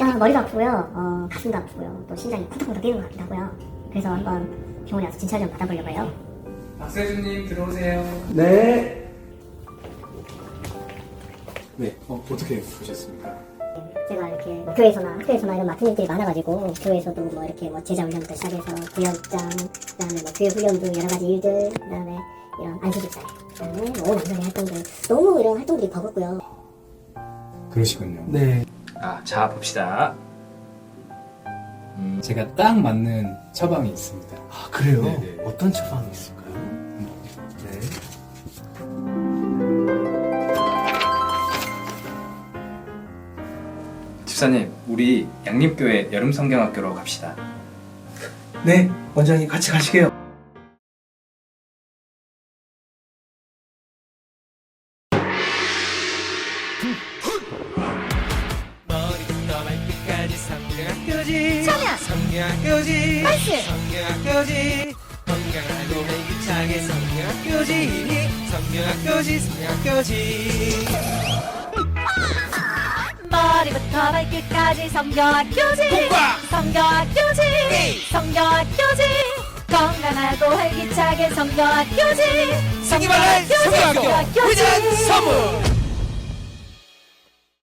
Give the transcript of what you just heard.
아, 머리도 아프고요. 어, 가슴도 아프고요. 또 심장이 쿵짝쿵짝 뛰는 것 같기도 하고요. 그래서 한번 병원에 와서 진찰 좀 받아보려고 해요. 박세준님 들어오세요. 네. 네, 어, 어떻게 보셨습니까? 제가 이렇게 뭐 교회에서나 학교에서나 이런 맡은 일들이 많아가지고 교회에서도 뭐 이렇게 뭐 제자 훈련부터 시작해서 구역장 그다음에 뭐 교회 훈련 등 여러 가지 일들 그다음에 이런 안수집사 그다음에 뭐 남성의 활동들 너무 이런 활동들이 버겁고요. 그러시군요. 네. 아, 자 봅시다. 음, 제가 딱 맞는 처방이 있습니다. 아 그래요? 네네. 어떤 처방이 있을까요? 네. 집사님, 우리 양림교회 여름 성경학교로 갑시다. 네, 원장님 같이 가시게요. 성경학교지 성경학교지 건강하고 활기차게 성경학교지 성경학교지 성경학교지. 머리부터 발끝까지 성경학교지. 성경학교지. 성경학교지. 건강하고 활기차게 성경학교지. 성기발랄 성경학교. 회전 선물